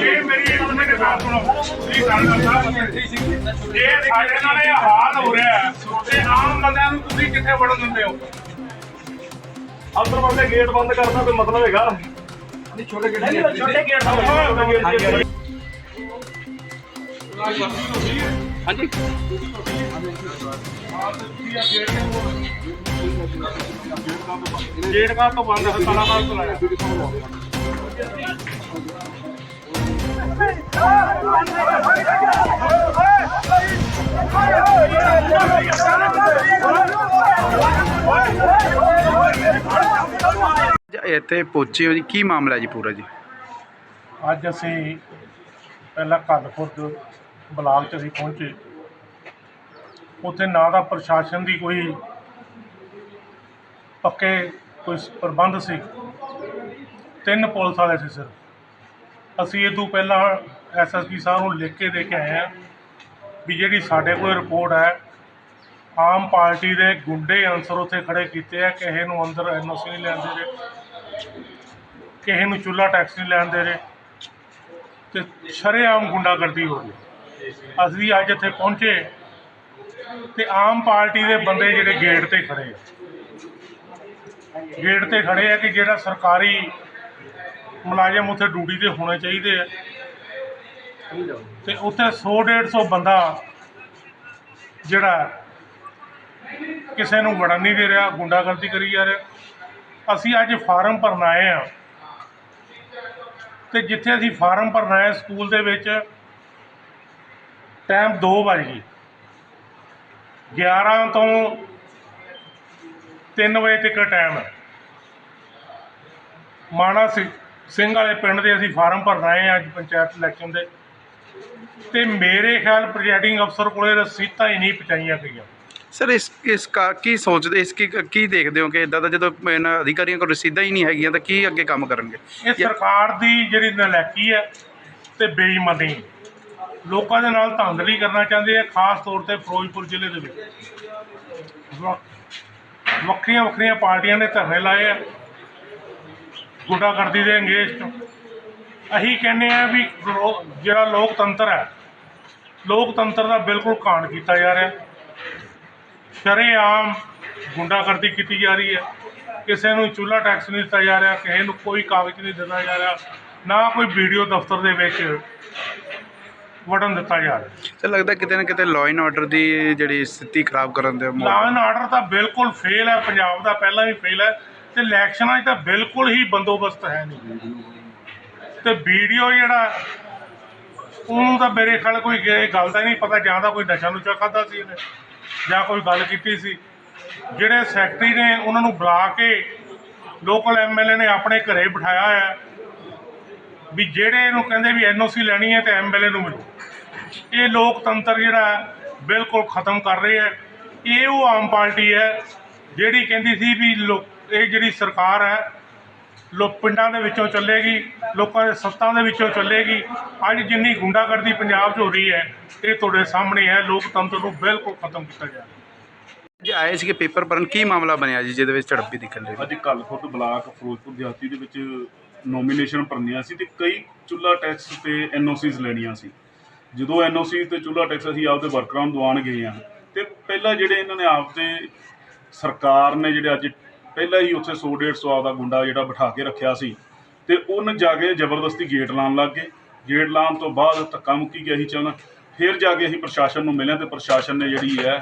ਇਹ ਮੇਰੀ ਗੱਲ ਮੇਰੇ ਗੱਲ ਸੁਣੋ ਤੁਸੀਂ ਗੱਲ ਕਰਦਾ ਇਹ ਸਾਡੇ ਨਾਲ ਇਹ ਹਾਲ ਹੋ ਰਿਹਾ। ਹੈ ਤੇ ਆਮ ਬੰਦਿਆਂ ਨੂੰ ਤੁਸੀਂ ਕਿੱਥੇ ਵੜਨ ਦਿੰਦੇ ਹੋ ਅੰਦਰ ਬੰਦੇ ਗੇਟ ਬੰਦ ਕਰਨਾ ਕੋਈ ਮਤਲਬ ਹੈਗਾ ਛੋਟੇ ਗੇਟ ਦਾ ਹਾਂਜੀ। ਗੇਟ ਕਾ ਤੋਂ ਬੰਦ ਹੈ ਤਾਲਾ ਕਾ ਤੋਂ ਲਾਇਆ। ਇੱਥੇ ਪਹੁੰਚੇ ਹੋ ਜੀ ਕੀ ਮਾਮਲਾ ਜੀ ਪੂਰਾ ਜੀ? ਅੱਜ ਅਸੀਂ ਪਹਿਲਾਂ ਕੱਲਖੁਰਦ ਬਲਾਕ ਚ ਅਸੀਂ ਪਹੁੰਚੇ। ਉੱਥੇ ਨਾ ਤਾਂ ਪ੍ਰਸ਼ਾਸਨ ਦੀ ਕੋਈ ਪੱਕੇ ਕੋਈ ਪ੍ਰਬੰਧ ਸੀ। ਤਿੰਨ ਪੁਲਿਸ ਵਾਲੇ ਸੀ ਸਰ ਅਸੀਂ ਇਹ ਤੋਂ ਪਹਿਲਾਂ ਐਸਐਸਪੀ ਸਾਹਿਬ ਨੂੰ ਲਿਖ ਕੇ ਦੇ ਕੇ ਆਏ ਆ ਵੀ ਜਿਹੜੀ ਸਾਡੇ ਕੋਲ ਰਿਪੋਰਟ ਹੈ, ਆਮ ਪਾਰਟੀ ਦੇ ਗੁੰਡੇ ਅਨਸਰ ਉੱਥੇ ਖੜੇ ਕੀਤੇ ਆ, ਕਿਸੇ ਨੂੰ ਅੰਦਰ ਐਨਓਸੀ ਨਹੀਂ ਲੈਣ ਦੇ ਰਹੇ, ਕਿਸੇ ਨੂੰ ਚੁੱਲਾ ਟੈਕਸ ਨਹੀਂ ਲੈਣ ਦੇ ਰਹੇ ਤੇ ਸ਼ਰੇਆਮ ਗੁੰਡਾਗਰਦੀ ਹੋ ਰਹੀ ਅਸੀਂ ਅੱਜ ਇੱਥੇ ਪਹੁੰਚੇ ਤੇ ਆਮ ਪਾਰਟੀ ਦੇ ਬੰਦੇ ਜਿਹੜੇ ਗੇਟ ਤੇ ਖੜੇ ਆ। ਗੇਟ ਤੇ ਖੜੇ ਆ ਕਿ ਜਿਹੜਾ ਸਰਕਾਰੀ ਮੁਲਾਜ਼ਮ ਉੱਥੇ ਡਿਊਟੀ ਤੇ ਹੋਣੇ ਚਾਹੀਦੇ ਆ। ਤੇ ਉੱਥੇ 100 150 ਬੰਦਾ ਜਿਹੜਾ ਕਿਸੇ ਨੂੰ ਵੜਨ ਨਹੀਂ ਦੇ ਰਿਹਾ, ਗੁੰਡਾਗਰਦੀ ਕਰੀ ਜਾ ਰਿਹਾ। ਅਸੀਂ ਅੱਜ ਫਾਰਮ ਭਰਨ ਆਏ ਆ। ਤੇ ਜਿੱਥੇ ਅਸੀਂ ਫਾਰਮ ਭਰਨ ਆਏ ਸਕੂਲ ਦੇ ਵਿੱਚ ਟਾਈਮ 2 ਵਜੇ ਗਈ। 11 ਤੋਂ 3 ਵਜੇ ਤੱਕ ਟਾਈਮ ਹੈ। ਮਾਣਾ ਸਿੰਘ ਵਾਲੇ ਪਿੰਡ ਦੇ ਅਸੀਂ ਫਾਰਮ ਭਰਨ ਆਏ ਹਾਂ ਅੱਜ ਪੰਚਾਇਤ ਇਲੈਕਸ਼ਨ ਦੇ। ਤੇ ਮੇਰੇ ਖਿਆਲ ਪ੍ਰੈਜ਼ਾਈਡਿੰਗ ਅਫਸਰ ਕੋਲੇ ਰਸੀਦਾਂ ਹੀ ਨਹੀਂ ਪਹੁੰਚਾਈਆਂ ਗਈਆਂ। ਸਰ ਇਸ ਇਸ ਕਾ ਕੀ ਸੋਚਦੇ ਇਸ ਕੀ ਕੀ ਦੇਖਦੇ ਹੋ ਕਿ ਇਦਾਂ ਦਾ ਜਦੋਂ ਇਹਨਾਂ ਅਧਿਕਾਰੀਆਂ ਕੋਲ ਰਸੀਦਾਂ ਹੀ ਨਹੀਂ ਹੈਗੀਆਂ ਤਾਂ ਕੀ ਅੱਗੇ ਕੰਮ ਕਰਨਗੇ? ਇਹ ਸਰਕਾਰ ਦੀ ਜਿਹੜੀ ਨਲਾਇਕੀ ਹੈ ਤੇ ਬੇਈਮਾਨੀ। ਲੋਕਾਂ ਦੇ ਨਾਲ ਧਾਂਦਲੀ ਕਰਨਾ ਚਾਹੁੰਦੇ ਆ ਖਾਸ ਤੌਰ ਤੇ ਫਿਰੋਜ਼ਪੁਰ ਜ਼ਿਲ੍ਹੇ ਦੇ ਵਿੱਚ। ਵੱਖਰੀਆਂ ਵੱਖਰੀਆਂ ਪਾਰਟੀਆਂ ਨੇ ਧਰਨੇ ਲਾਏ ਆ। ਗੁੰਡਾਗਰਦੀ ਦੇ ਅੰਗੇਜ ਅਸੀਂ ਕਹਿੰਦੇ ਆ ਵੀ ਜਿਹੜਾ ਲੋਕਤੰਤਰ ਹੈ, ਲੋਕਤੰਤਰ ਦਾ ਬਿਲਕੁਲ ਕਾਣ ਕੀਤਾ ਜਾ ਰਿਹਾ। ਸ਼ਰੇਆਮ ਗੁੰਡਾਗਰਦੀ ਕੀਤੀ ਜਾ ਰਹੀ ਹੈ। ਕਿਸੇ ਨੂੰ ਚੁੱਲਾ ਟੈਕਸ ਨਹੀਂ ਦਿੱਤਾ ਜਾ ਰਿਹਾ, ਕਿਸੇ ਨੂੰ ਕੋਈ ਕਾਗਜ਼ ਨਹੀਂ ਦਿੱਤਾ ਜਾ ਰਿਹਾ। ਨਾ ਕੋਈ ਵੀਡੀਓ ਦਫ਼ਤਰ ਦੇ ਵਿੱਚ ਵੜਨ ਦਿੱਤਾ ਜਾ ਰਿਹਾ ਸਰ ਲੱਗਦਾ ਕਿਤੇ ਨਾ ਕਿਤੇ ਲਾਅ ਐਂਡ ਆਰਡਰ ਦੀ ਜਿਹੜੀ ਸਥਿਤੀ ਖਰਾਬ ਕਰਨ ਦੇ ਲਾਅ ਐਂਡ ਆਰਡਰ ਤਾਂ ਬਿਲਕੁਲ ਫੇਲ ਹੈ ਪੰਜਾਬ ਦਾ ਪਹਿਲਾਂ ਵੀ ਫੇਲ ਹੈ ਤੇ ਇਲੈਕਸ਼ਨਾਂ 'ਚ ਤਾਂ ਬਿਲਕੁਲ ਹੀ ਬੰਦੋਬਸਤ ਹੈ ਨਹੀਂ। ਤੇ ਵੀਡੀਓ ਜਿਹੜਾ ਉਹਨੂੰ ਤਾਂ ਮੇਰੇ ਖਿਆਲ ਕੋਈ ਗੱਲ ਦਾ ਨਹੀਂ ਪਤਾ ਜਾਂ ਤਾਂ ਕੋਈ ਨਸ਼ਾ ਨੁਸ਼ਾ ਖਾਦਾ ਸੀ ਇਹਨੇ ਜਾਂ ਕੋਈ ਗੱਲ ਕੀਤੀ ਸੀ। ਜਿਹੜੇ ਸੈਕਟਰੀ ਨੇ ਉਹਨਾਂ ਨੂੰ ਬੁਲਾ ਕੇ ਲੋਕਲ ਐਮਐਲਏ ਨੇ ਆਪਣੇ ਘਰੇ ਬਿਠਾਇਆ ਹੈ। ਵੀ ਜਿਹੜੇ ਇਹਨੂੰ ਕਹਿੰਦੇ ਵੀ ਐਨਓਸੀ ਲੈਣੀ ਹੈ ਤੇ ਐਮਐਲਏ ਨੂੰ ਮਿਲੋ। ਇਹ ਲੋਕਤੰਤਰ ਜਿਹੜਾ ਹੈ, ਬਿਲਕੁਲ ਖਤਮ ਕਰ ਰਹੇ ਹੈ। ਇਹ ਉਹ ਆਮ ਪਾਰਟੀ ਹੈ ਜਿਹੜੀ ਕਹਿੰਦੀ ਸੀ ਵੀ ਲੋ ਇਹ ਜਿਹੜੀ ਸਰਕਾਰ ਹੈ ਲੋਕ ਪਿੰਡਾਂ ਦੇ ਵਿੱਚੋਂ ਚੱਲੇਗੀ ਲੋਕਾਂ ਦੇ ਸੱਤਾਂ ਦੇ ਵਿੱਚੋਂ ਚੱਲੇਗੀ। ਅੱਜ ਜਿੰਨੀ ਗੁੰਡਾਗਰਦੀ ਪੰਜਾਬ 'ਚ ਹੋ ਰਹੀ ਹੈ ਇਹ ਤੁਹਾਡੇ ਸਾਹਮਣੇ ਹੈ। ਲੋਕਤੰਤਰ ਨੂੰ ਬਿਲਕੁਲ ਖਤਮ ਕੀਤਾ ਜਾ ਰਿਹਾ। ਜੀ ਆਏ ਸੀਗੇ ਪੇਪਰ ਭਰਨ। ਕੀ ਮਾਮਲਾ ਬਣਿਆ ਜੀ ਜਿਹਦੇ ਵਿੱਚ ਝੜਪ ਵੀ ਦਿਖਣ ਲਈ? ਅੱਜ ਕੱਲ ਖੁਦ ਬਲਾਕ ਫਿਰੋਜ਼ਪੁਰ ਦਿਹਾਤੀ ਦੇ ਵਿੱਚ ਨੋਮੀਨੇਸ਼ਨ ਭਰਨੀਆਂ ਸੀ ਤੇ ਕਈ ਚੁੱਲਾ ਟੈਕਸ ਤੇ ਐਨਓਸੀਜ਼ ਲੈਣੀਆਂ ਸੀ। ਜਦੋਂ ਐਨਓਸੀ ਤੇ ਚੁੱਲਾ ਟੈਕਸ ਅਸੀਂ ਆਪਦੇ ਵਰਕਰਾਂ ਨੂੰ ਦਵਾਉਣ ਗਏ ਆ ਤੇ ਪਹਿਲਾਂ ਜਿਹੜੇ ਇਹਨਾਂ ਨੇ ਆਪਦੇ ਸਰਕਾਰ ਨੇ ਜਿਹੜੇ ਅੱਜ ਪਹਿਲਾਂ ਹੀ ਉੱਥੇ 100 150 ਆਪਦਾ ਗੁੰਡਾ ਜਿਹੜਾ ਬਿਠਾ ਕੇ ਰੱਖਿਆ ਸੀ ਤੇ ਉਹਨੇ ਜਾ ਕੇ ਜ਼ਬਰਦਸਤੀ ਗੇਟ ਲਾਉਣ ਲੱਗ ਗਏ। ਗੇਟ ਲਾਉਣ ਤੋਂ ਬਾਅਦ ਧੱਕਾ ਮੁੱਕੀ ਗਿਆ ਸੀ ਚਾਹੁੰਦਾ ਫਿਰ ਜਾ ਕੇ ਅਸੀਂ ਪ੍ਰਸ਼ਾਸਨ ਨੂੰ ਮਿਲਿਆ ਤੇ ਪ੍ਰਸ਼ਾਸਨ ਨੇ ਜਿਹੜੀ ਹੈ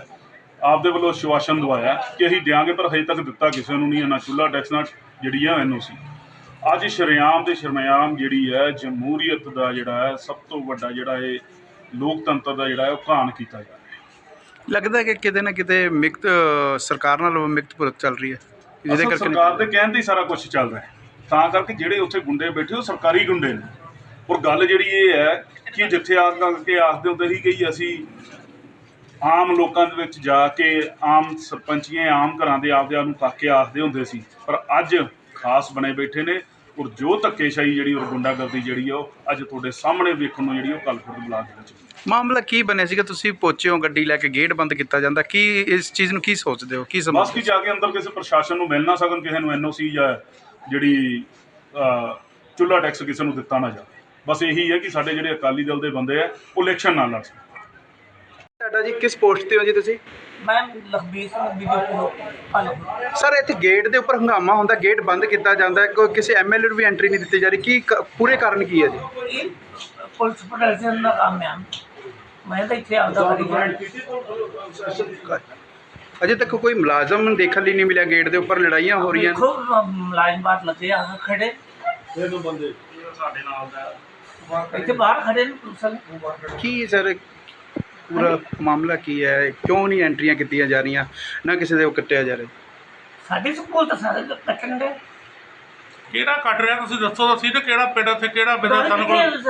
ਆਪਦੇ ਵੱਲੋਂ ਆਸ਼ਵਾਸਨ ਦਵਾਇਆ ਕਿ ਅਸੀਂ ਦਿਆਂਗੇ ਪਰ ਹਜੇ ਤੱਕ ਦਿੱਤਾ ਕਿਸੇ ਨੂੰ ਨਹੀਂ ਹੈ ਨਾ ਚੁੱਲਾ ਟੈਕਸ ਨਾਲ ਜਿਹੜੀ ਆ ਐਨਓਸੀ ਅੱਜ ਸ਼ਰੇਆਮ ਤੇ ਸ਼ਰਮਿਆਮ ਜਿਹੜੀ ਹੈ ਜਮਹੂਰੀਅਤ ਦਾ ਜਿਹੜਾ ਹੈ ਸਭ ਤੋਂ ਵੱਡਾ ਜਿਹੜਾ ਇਹ ਲੋਕਤੰਤਰ ਦਾ ਜਿਹੜਾ ਹੈ ਉਹ ਘਾਣ ਕੀਤਾ ਜਾ ਰਿਹਾ ਲੱਗਦਾ ਕਿ ਕਿਤੇ ਨਾ ਕਿਤੇ ਮਿਕਤ ਸਰਕਾਰ ਨਾਲ ਮਿਕਤ ਭੁਗਤ ਚੱਲ ਰਹੀ ਹੈ। ਜਿਹਦੇ ਕਰਕੇ ਸਰਕਾਰ ਦੇ ਕਹਿਣ ਤੇ ਹੀ ਸਾਰਾ ਕੁਝ ਚੱਲ ਰਿਹਾ ਹੈ। ਤਾਂ ਕਰਕੇ ਜਿਹੜੇ ਉੱਥੇ ਗੁੰਡੇ ਬੈਠੇ ਉਹ ਸਰਕਾਰੀ ਗੁੰਡੇ ਨੇ। ਔਰ ਗੱਲ ਜਿਹੜੀ ਇਹ ਹੈ ਕਿ ਜਿੱਥੇ ਆ ਕੇ ਆਖਦੇ ਹੁੰਦੇ ਸੀ ਕਿ ਅਸੀਂ ਆਮ ਲੋਕਾਂ ਦੇ ਵਿੱਚ ਜਾ ਕੇ ਆਮ ਸਰਪੰਚੀਆਂ ਆਮ ਘਰਾਂ ਦੇ ਆਪਦੇ ਆਪ ਨੂੰ ਤੱਕ ਕੇ ਆਖਦੇ ਹੁੰਦੇ ਸੀ। ਪਰ ਅੱਜ ਖਾਸ ਬਣੇ ਬੈਠੇ ਨੇ। ਔਰ ਜੋ ਧੱਕੇਸ਼ਾਹੀ ਜਿਹੜੀ ਔਰ ਗੁੰਡਾਗਰਦੀ ਜਿਹੜੀ ਆ ਉਹ ਅੱਜ ਤੁਹਾਡੇ ਸਾਹਮਣੇ ਵੇਖਣ ਨੂੰ ਜਿਹੜੀ ਉਹ ਕਲਪੁਰ ਬਲਾਕ ਦੇ ਵਿੱਚ ਮਾਮਲਾ ਕੀ ਬਣਿਆ ਸੀਗਾ? ਤੁਸੀਂ ਪਹੁੰਚੇ ਹੋ ਗੱਡੀ ਲੈ ਕੇ ਗੇਟ ਬੰਦ ਕੀਤਾ ਜਾਂਦਾ। ਕੀ ਇਸ ਚੀਜ਼ ਨੂੰ ਕੀ ਸੋਚਦੇ ਹੋ? ਕੀ ਬਸ ਸਮਝਦੇ ਕਿ ਜਾ ਕੇ ਅੰਦਰ ਕਿਸੇ ਪ੍ਰਸ਼ਾਸਨ ਨੂੰ ਮਿਲ ਨਾ ਸਕਣ ਕਿਸੇ ਨੂੰ ਐਨਓਸੀ ਜਾਂ ਜਿਹੜੀ ਅ, ਚੁੱਲ੍ਹਾ ਟੈਕਸ ਕਿਸੇ ਨੂੰ ਦਿੱਤਾ ਨਾ ਜਾਵੇ। ਬਸ ਇਹੀ ਹੈ ਕਿ ਸਾਡੇ ਜਿਹੜੇ ਅਕਾਲੀ ਦਲ ਦੇ ਬੰਦੇ ਆ ਉਹ ਇਲੈਕਸ਼ਨ ਨਾ ਲੜ ਸਕਣ। ਤੁਹਾਡਾ ਜੀ ਕਿਸ ਪੋਸਟ ਤੇ ਹੋ ਜੀ ਤੁਸੀਂ? ਮੈਂ Lakhbir Singh video follow sir ਇੱਥੇ ਗੇਟ ਦੇ ਉੱਪਰ ਹੰਗਾਮਾ ਹੁੰਦਾ ਗੇਟ ਬੰਦ ਕੀਤਾ ਜਾਂਦਾ ਹੈ ਕੋਈ ਕਿਸੇ ਐਮਐਲਏ ਨੂੰ ਵੀ ਐਂਟਰੀ ਨਹੀਂ ਦਿੱਤੀ ਜਾ ਰਹੀ। ਕੀ ਕ- ਪੂਰੇ ਕਾਰਨ ਕੀ ਹੈ ਜੀ? ਇਹ ਪੁਲਿਸ ਪ੍ਰੋਟੈਕਸ਼ਨ ਦਾ ਕੰਮ ਹੈ। ਮੈਂ ਤਾਂ ਇੱਥੇ ਆਪਦਾ ਗਿਆ ਅਜੇ ਤੱਕ ਕੋਈ ਮੁਲਾਜ਼ਮ ਦੇਖਣ ਲਈ ਨਹੀਂ ਮਿਲਿਆ ਗੇਟ ਦੇ ਉੱਪਰ ਲੜਾਈਆਂ ਹੋ ਰਹੀਆਂ ਨੇ। ਦੇਖੋ ਲਾਈਨ ਬਾਤ ਲੱਗੇ ਆ ਖੜੇ। ਸਾਡੇ ਨਾਲ ਦਾ ਇੱਥੇ ਬਾਹਰ ਖੜੇ ਨੇ ਪੁਲਿਸ ਵਾਲੇ। ਕੀ ਸਰ ਪੂਰਾ ਮਾਮਲਾ ਕੀ ਹੈ? ਕਿਉਂ ਨਹੀਂ ਐਂਟਰੀਆਂ ਕੀਤੀਆਂ ਜਾ ਰਹੀਆਂ? ਨਾ ਕਿਸੇ ਦੇ ਉਹ ਕੱਟਿਆ ਜਾ ਰਿਹਾ। ਸਾਡੇ ਸਕੂਲ ਤਾਂ ਸਾਰੇ ਕੱਟਣ ਦੇ ਕਿਹੜਾ ਕੱਟ ਰਿਹਾ ਤੁਸੀਂ ਦੱਸੋ ਤਾਂ ਸਹੀ ਤੇ ਕਿਹੜਾ ਪਿੰਡ ਇੱਥੇ ਕਿਹੜਾ ਬਿੰਦਾ ਸਾਨੂੰ ਕੋਲ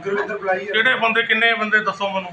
ਗੁਰਵਿੰਦਰ ਬੁਲਾਈ ਕਿਹੜੇ ਬੰਦੇ ਕਿੰਨੇ ਬੰਦੇ ਦੱਸੋ ਮੈਨੂੰ।